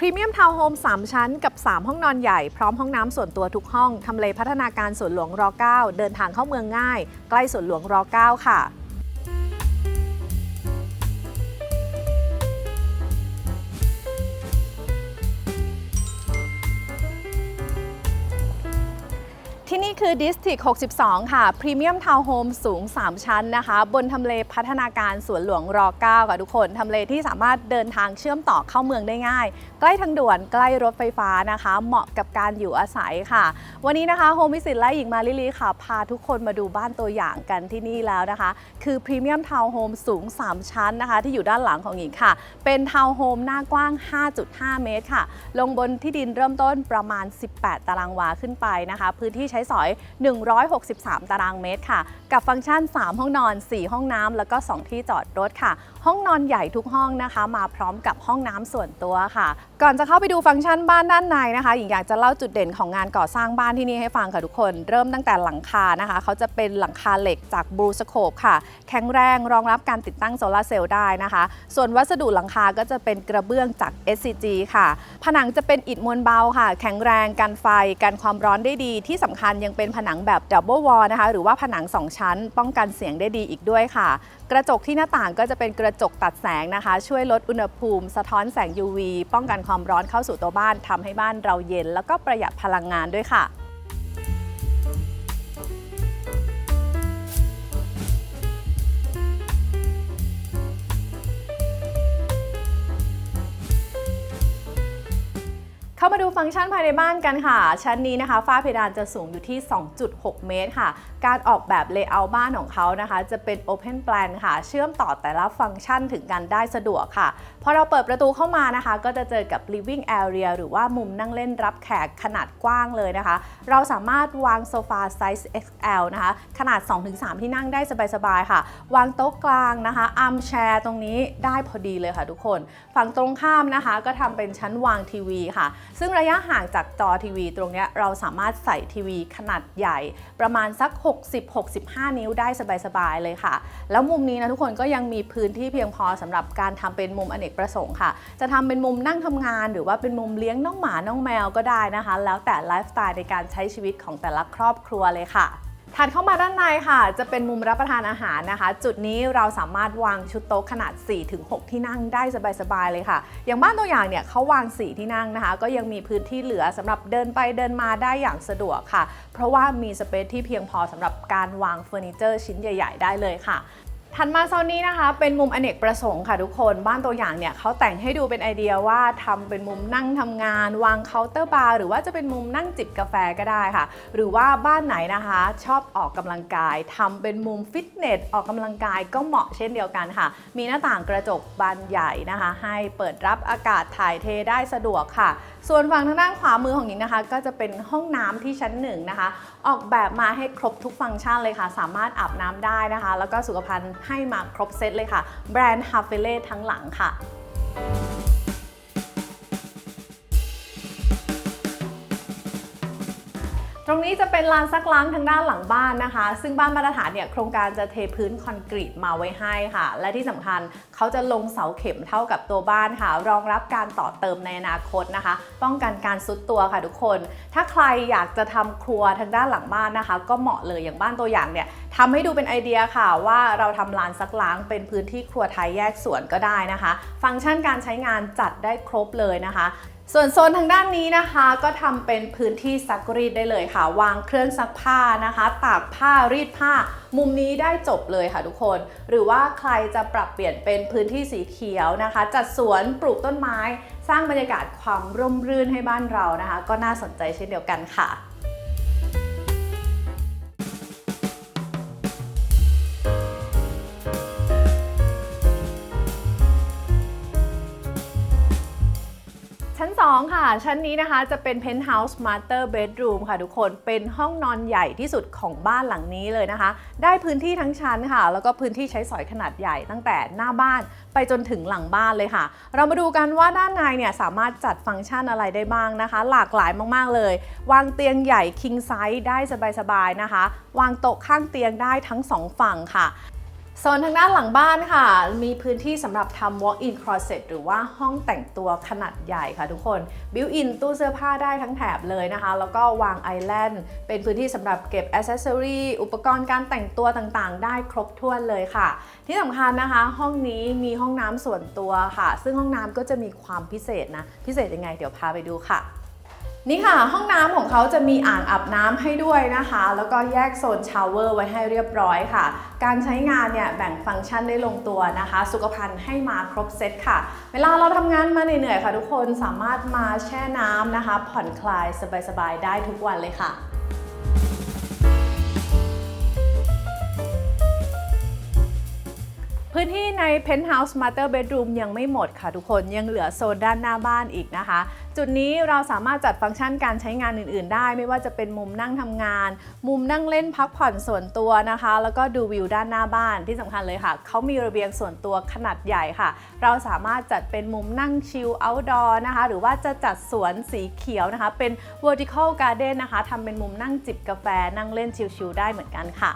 พรีเมียมทาวน์โฮม 3 ชั้นกับ 3 ห้องนอนใหญ่พร้อมห้องน้ำส่วนตัวทุกห้อง ทำเลพัฒนาการสวนหลวงร 9 เดินทางเข้าเมืองง่าย ใกล้สวนหลวงร 9 ค่ะ ที่นี่คือ District 62 ค่ะ พรีเมียมทาวน์โฮมสูง 3 ชั้นนะคะ บนทำเลพัฒนาการสวนหลวงร9ค่ะทุกคน ทำเลที่สามารถเดินทางเชื่อมต่อเข้าเมืองได้ง่าย ใกล้ทางด่วนใกล้รถไฟฟ้านะคะ เหมาะกับการอยู่อาศัยค่ะ วันนี้นะคะโฮมวิสิตและหญิงมาลิลีค่ะ พาทุกคนมาดูบ้านตัวอย่างกันที่นี่แล้วนะคะ คือพรีเมียมทาวน์โฮมสูง 3 ชั้นนะคะ ที่อยู่ด้านหลังของหญิงค่ะ เป็นทาวน์โฮมหน้ากว้าง 5.5 เมตรค่ะ ลงบนที่ดินเริ่มต้นประมาณ 18 ตารางวาขึ้นไปนะคะ พื้นที่ใช้สอย 163 ตารางเมตรค่ะ กับฟังก์ชัน 3 ห้องนอน 4 ห้องน้ำแล้วก็ 2 ที่จอดรถค่ะ ห้องนอนใหญ่ทุกห้องนะคะ มาพร้อมกับห้องน้ำส่วนตัวค่ะ ก่อนจะเข้าไปดูฟังก์ชันบ้านด้านในนะคะหญิงอยากจะเล่าจุดเด่นของงานก่อสร้างบ้านที่นี่ให้ฟังค่ะทุกคน เริ่มตั้งแต่หลังคานะคะ เขาจะเป็นหลังคาเหล็กจากบลูสโคปค่ะ แข็งแรงรองรับการติดตั้งโซลาร์เซลล์ได้นะคะ ส่วนวัสดุหลังคาก็จะเป็นกระเบื้องจาก SCG ค่ะ ผนังจะเป็นอิฐมวลเบาค่ะ แข็งแรงกันไฟกันความร้อนได้ดีที่สำคัญยังเป็นผนังแบบดับเบิลวอลนะคะ หรือว่าผนัง 2 ชั้น ป้องกันเสียงได้ดีอีกด้วยค่ะ กระจกที่หน้าต่างก็จะเป็นกระจกตัดแสงนะคะ ช่วยลดอุณหภูมิ สะท้อนแสง UV ป้องกันความร้อนเข้าสู่ตัวบ้านทำให้บ้านเราเย็น แล้วก็ประหยัดพลังงานด้วยค่ะ มาดูฟังก์ชันภายในบ้านกันค่ะ ชั้นนี้นะคะฝ้าเพดานจะสูงอยู่ที่ 2.6 เมตรค่ะ การออกแบบเลเยอร์บ้านของเขานะคะ จะเป็น Open Plan ค่ะ เชื่อมต่อแต่ละฟังก์ชันถึงกันได้สะดวกค่ะ พอเราเปิดประตูเข้ามานะคะ ก็จะเจอกับ Living Area หรือว่ามุมนั่งเล่นรับแขกขนาดกว้างเลยนะคะ เราสามารถวางโซฟาไซส์ XL นะคะ ขนาด 2-3 ที่นั่งได้สบายๆค่ะ วางโต๊ะกลางนะคะอาร์มแชร์ตรงนี้ได้พอดีเลยค่ะทุกคน ฝั่งตรงข้ามนะคะ ก็ทำเป็นชั้นวางทีวีค่ะ ซึ่งระยะห่างจากจอทีวี ตรงเนี้ยเราสามารถใส่ทีวีขนาดใหญ่ ประมาณสัก60-65 นิ้วได้สบายๆเลยค่ะ แล้วมุมนี้นะทุกคนก็ยังมีพื้นที่เพียงพอสำหรับการทำเป็นมุมอเนกประสงค์ค่ะ จะทำเป็นมุมนั่งทำงาน หรือว่าเป็นมุมเลี้ยงน้องหมาน้องแมวก็ได้นะคะ แล้วแต่ไลฟ์สไตล์ในการใช้ชีวิตของแต่ละครอบครัวเลยค่ะ ถัดเข้ามาด้านในค่ะ จะเป็นมุมรับประทานอาหารนะคะ จุดนี้เราสามารถวางชุดโต๊ะขนาด 4-6 ที่นั่งได้สบายๆเลยค่ะ อย่างบ้านตัวอย่างเนี่ยเขาวาง 4 ที่นั่งนะคะ ก็ยังมีพื้นที่เหลือสำหรับเดินไปเดินมาได้อย่างสะดวกค่ะ เพราะว่ามีสเปซที่เพียงพอสำหรับการวางเฟอร์นิเจอร์ชิ้นใหญ่ ๆ ได้เลยค่ะ ถัดมาโซนนี้นะคะเป็นมุมอเนกประสงค์ค่ะทุกคนบ้านตัวอย่างเนี่ยเขาแต่งให้ดูเป็นไอเดียว่าทำเป็นมุมนั่งทำงาน วางเคาน์เตอร์บาร์หรือว่าจะเป็นมุมนั่งจิบกาแฟก็ได้ค่ะ หรือว่าบ้านไหนนะคะ ชอบออกกำลังกายทำเป็นมุมฟิตเนสออกกำลังกายก็เหมาะเช่นเดียวกันค่ะ มีหน้าต่างกระจกบานใหญ่นะคะ ให้เปิดรับอากาศถ่ายเทได้สะดวกค่ะ ส่วนฝั่งทางด้านขวามือของหญิงนะคะ ก็จะเป็นห้องน้ำที่ชั้นหนึ่งนะคะ ออกแบบมาให้ครบทุกฟังก์ชันเลยค่ะ สามารถอาบน้ำได้นะคะ แล้วก็สุขภัณฑ์ให้มาครบเซตเลยค่ะ แบรนด์ฮาเฟเล่ทั้งหลังค่ะ ตรงนี้จะเป็นลานซักล้างทางด้านหลังบ้านนะคะ ซึ่งบ้านมาตรฐานเนี่ยโครงการจะเทพื้นคอนกรีตมาไว้ให้ค่ะ และที่สำคัญเขาจะลงเสาเข็มเท่ากับตัวบ้านค่ะ รองรับการต่อเติมในอนาคตนะคะ ป้องกันการซุดตัวค่ะทุกคน ถ้าใครอยากจะทำครัวทางด้านหลังบ้านนะคะ ก็เหมาะเลยอย่างบ้านตัวอย่างเนี่ยทำให้ดูเป็นไอเดียค่ะว่าเราทำลานซักล้างเป็นพื้นที่ครัวไทยแยกส่วนก็ได้นะคะ ฟังก์ชันการใช้งานจัดได้ครบเลยนะคะ ส่วนโซนทางด้านนี้นะคะก็ทำเป็นพื้นที่ซักรีดได้เลยค่ะ วางเครื่องซักผ้านะคะ ตากผ้ารีดผ้า มุมนี้ได้จบเลยค่ะทุกคน หรือว่าใครจะปรับเปลี่ยนเป็นพื้นที่สีเขียวนะคะ จัดสวนปลูกต้นไม้ สร้างบรรยากาศความร่มรื่นให้บ้านเรานะคะ ก็น่าสนใจเช่นเดียวกันค่ะ ค่ะ ชั้นนี้นะคะจะเป็น Penthouse Master Bedroom ค่ะทุกคนเป็นห้องนอนใหญ่ที่สุดของบ้านหลังนี้เลยนะคะ ได้พื้นที่ทั้งชั้นค่ะ แล้วก็พื้นที่ใช้สอยขนาดใหญ่ตั้งแต่หน้าบ้านไปจนถึงหลังบ้านเลยค่ะ เรามาดูกันว่าด้านในเนี่ยสามารถจัดฟังก์ชันอะไรได้บ้างนะคะ หลากหลายมากๆเลย วางเตียงใหญ่ king size ได้สบายๆนะคะ วางโต๊ะข้างเตียงได้ทั้งสองฝั่งค่ะ โซนทางด้านหลังบ้านค่ะ มีพื้นที่สำหรับทำ walk-in closet หรือว่าห้องแต่งตัวขนาดใหญ่ค่ะทุกคน built-in ตู้เสื้อผ้าได้ทั้งแถบเลยนะคะ แล้วก็วางไอแลนด์เป็นพื้นที่สำหรับเก็บอ c c e s s o r y อุปกรณ์การแต่งตัวต่างๆ ได้ครบถ้วนเลยค่ะ ที่สำคัญนะคะ ห้องนี้มีห้องน้ำส่วนตัวค่ะ ซึ่งห้องน้ำก็จะมีความพิเศษนะ พิเศษยังไงเดี๋ยวพาไปดูค่ะ นี่ค่ะ ห้องน้ำของเขาจะมีอ่างอาบน้ำให้ด้วยนะคะ แล้วก็แยกโซนชาวเวอร์ไว้ให้เรียบร้อยค่ะ การใช้งานเนี่ยแบ่งฟังก์ชันได้ลงตัวนะคะ สุขภัณฑ์ให้มาครบเซตค่ะ เวลาเราทำงานมาเหนื่อยๆค่ะทุกคนสามารถมาแช่น้ำนะคะ ผ่อนคลายสบายๆได้ทุกวันเลยค่ะ พื้นที่ใน Penthouse Master Bedroom ยังไม่หมดค่ะทุกคนยังเหลือโซนด้านหน้าบ้านอีกนะคะ จุดนี้เราสามารถจัดฟังก์ชันการใช้งานอื่น ๆ ได้ ไม่ว่าจะเป็นมุมนั่งทำงาน มุมนั่งเล่นพักผ่อนส่วนตัวนะคะ แล้วก็ดูวิวด้านหน้าบ้านที่สำคัญเลยค่ะ เขามีระเบียงส่วนตัวขนาดใหญ่ค่ะ เราสามารถจัดเป็นมุมนั่งชิล outdoor นะคะ หรือว่าจะจัดสวนสีเขียวนะคะ เป็น vertical garden นะคะทำเป็นมุมนั่งจิบกาแฟนั่งเล่นชิลๆได้เหมือนกันค่ะ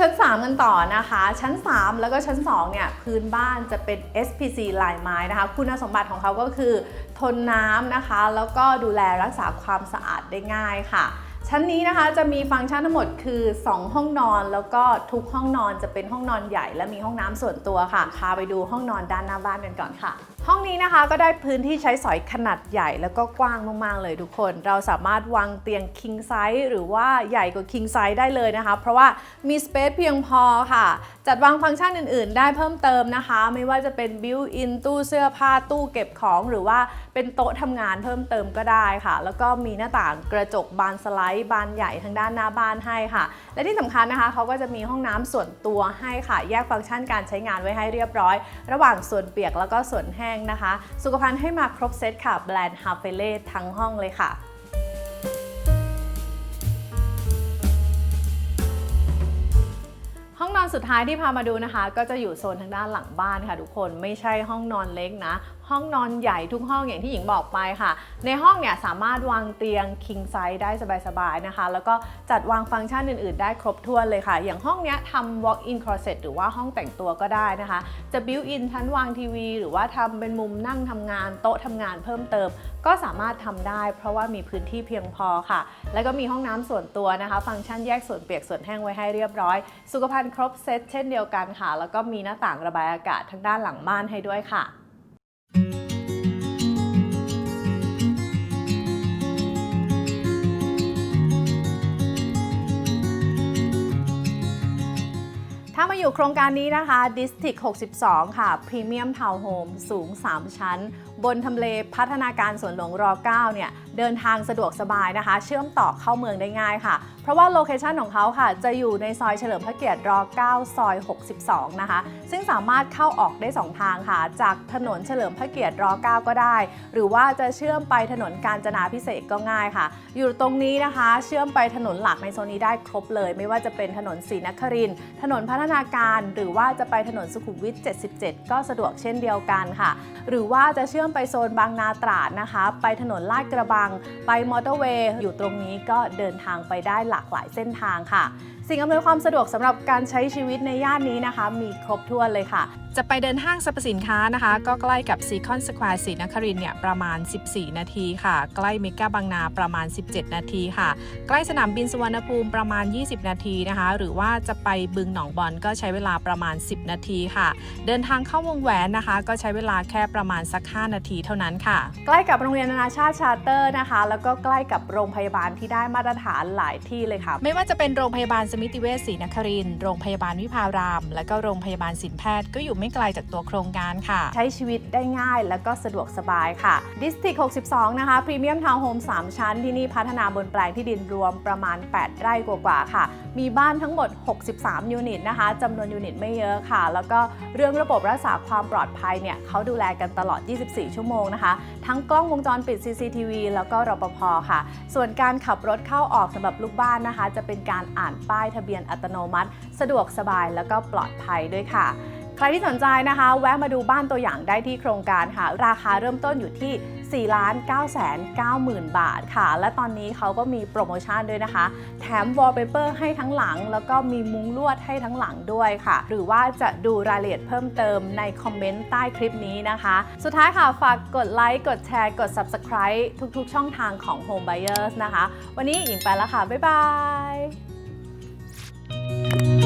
ชั้น 3 กันต่อนะคะ ชั้น 3 แล้วก็ชั้น 2 เนี่ย พื้นบ้านจะเป็น SPC ลายไม้นะคะ คุณสมบัติของเขาก็คือ ทนน้ำนะคะ แล้วก็ดูแลรักษาความสะอาดได้ง่ายค่ะ ชั้นนี้นะคะจะมีฟังก์ชันทั้งหมดคือ 2 ห้องนอน แล้วก็ทุกห้องนอนจะเป็นห้องนอนใหญ่ และมีห้องน้ำส่วนตัวค่ะพาไปดูห้องนอนด้านหน้าบ้านกันก่อนค่ะ ห้องนี้นะคะก็ได้พื้นที่ใช้สอยขนาดใหญ่แล้วก็กว้างมากๆเลยทุกคน เราสามารถวางเตียง king size หรือว่าใหญ่กว่า king size ได้เลยนะคะ เพราะว่ามีสเปซเพียงพอค่ะ จัดวางฟังก์ชันอื่น ๆ ได้เพิ่มเติมนะคะ ไม่ว่าจะเป็น built in ตู้เสื้อผ้าตู้เก็บของ หรือว่าเป็นโต๊ะทำงานเพิ่มเติมก็ได้ค่ะ แล้วก็มีหน้าต่างกระจกบานสไลด์บานใหญ่ทางด้านหน้าบ้านให้ค่ะ และที่สำคัญนะคะเขาก็จะมีห้องน้ำส่วนตัวให้ค่ะ แยกฟังก์ชันการใช้งานไว้ให้เรียบร้อย ระหว่างส่วนเปียกแล้วก็ส่วนแห้งนะคะ สุขภัณฑ์ให้มาครบเซตค่ะแบรนด์ฮาเฟเล่ทั้งห้องเลยค่ะห้องนอนสุดท้ายที่พามาดูนะคะ ก็จะอยู่โซนทางด้านหลังบ้านค่ะทุกคนไม่ใช่ห้องนอนเล็กนะ ห้องนอนใหญ่ทุกห้องอย่างที่หญิงบอกไปค่ะ ในห้องเนี่ยสามารถวางเตียง king size ได้สบายๆนะคะ แล้วก็จัดวางฟังก์ชันอื่นๆ ได้ครบถ้วนเลยค่ะ อย่างห้องเนี้ยทำ walk in closet หรือว่าห้องแต่งตัวก็ได้นะคะ จะ built in ชั้นวางทีวี หรือว่าทำเป็นมุมนั่งทำงาน โต๊ะทำงานเพิ่มเติม ก็สามารถทำได้ เพราะว่ามีพื้นที่เพียงพอค่ะ แล้วก็มีห้องน้ำส่วนตัวนะคะ ฟังก์ชันแยกส่วนเปียกส่วนแห้งไว้ให้เรียบร้อย สุขภัณฑ์ครบเซตเช่นเดียวกันค่ะ แล้วก็มีหน้าต่างระบายอากาศทางด้านหลังบ้านให้ด้วยค่ะ ถ้ามาอยู่โครงการนี้นะคะ District 62 ค่ะ Premium Town Home สูง 3 ชั้นบนทำเลพัฒนาการสวนหลวงร9เนี่ยเดินทางสะดวกสบายนะคะ เชื่อมต่อเข้าเมืองได้ง่ายค่ะ เพราะว่าโลเคชันของเขาค่ะ จะอยู่ในซอยเฉลิมพระเกียรติร9ซอย 62 นะคะ ซึ่งสามารถเข้าออกได้ 2 ทางค่ะ จากถนนเฉลิมพระเกียรติร9ก็ได้ หรือว่าจะเชื่อมไปถนนกาญจนาพิเศษก็ง่ายค่ะ อยู่ตรงนี้นะคะ เชื่อมไปถนนหลักในโซนนี้ได้ครบเลย ไม่ว่าจะเป็นถนนศรีนครินถนนพัฒนาการ หรือว่าจะไปถนนสุขุมวิท 77 ก็สะดวกเช่นเดียวกันค่ะ หรือว่าจะเชื่อมไปโซนบางนาตราดนะคะ ไปถนนลาดกระบัง ไปมอเตอร์เวย์อยู่ตรงนี้ก็เดินทางไปได้หลากหลายเส้นทางค่ะ สิ่งอำนวยความสะดวกสำหรับการใช้ชีวิตในย่านนี้นะคะ มีครบถ้วนเลยค่ะ จะไปเดินห้างสรรพสินค้านะคะ ก็ใกล้กับซีคอนสแควร์ศรีนครินทร์เนี่ยประมาณ 14 นาทีค่ะ ใกล้เมกาบางนาประมาณ 17 นาทีค่ะ ใกล้สนามบินสุวรรณภูมิประมาณ 20 นาทีนะคะ หรือว่าจะไปบึงหนองบอนก็ใช้เวลาประมาณ 10 นาทีค่ะ เดินทางเข้าวงแหวนนะคะ ก็ใช้เวลาแค่ประมาณสัก 5 นาทีเท่านั้นค่ะ ใกล้กับโรงเรียนนานาชาติชาร์เตอร์นะคะ แล้วก็ใกล้กับโรงพยาบาลที่ได้มาตรฐานหลายที่เลยค่ะ ไม่ว่าจะเป็นโรงพยาบาลสมิติเวชศรีนครินโรงพยาบาลวิภาราม และก็โรงพยาบาลสินแพทย์ ก็อยู่ไม่ไกลจากตัวโครงการค่ะ ใช้ชีวิตได้ง่ายและก็สะดวกสบายค่ะ District 62 นะคะ Premium Town Home 3ชั้น ที่นี่พัฒนาบนแปลงที่ดินรวมประมาณ 8 ไร่กว่าๆค่ะ มีบ้านทั้งหมด 63 ยูนิตนะคะจำนวนยูนิตไม่เยอะค่ะ แล้วก็เรื่องระบบรักษาความปลอดภัยเนี่ยเขาดูแลกันตลอด 24 ชั่วโมงนะคะ ทั้งกล้องวงจรปิด CCTV แล้วก็รปภค่ะ ส่วนการขับรถเข้าออกสำหรับลูกบ้านนะคะ จะเป็นการอ่านป้ายทะเบียนอัตโนมัติ สะดวกสบายแล้วก็ปลอดภัยด้วยค่ะ ใครที่สนใจนะคะ แวะมาดูบ้านตัวอย่างได้ที่โครงการค่ะ ราคาเริ่มต้นอยู่ที่4 9 9 0 0 0บาทค่ะ และตอนนี้เขาก็มีโปรโมชั่นด้วยนะคะ แถมวอลเปเปอร์ให้ทั้งหลัง แล้วก็มีมุ้งลวดให้ทั้งหลังด้วยค่ะ หรือว่าจะดูรายละเอียดเพิ่มเติมในคอมเมนต์ใต้คลิปนี้นะคะ สุดท้ายค่ะ ฝากกดไลค์ กดแชร์ กด Subscribe ทุกๆ ช่องทางของ Home Buyers นะคะ วันนี้หญิงไปแล้วค่ะ บ๊ายบาย Música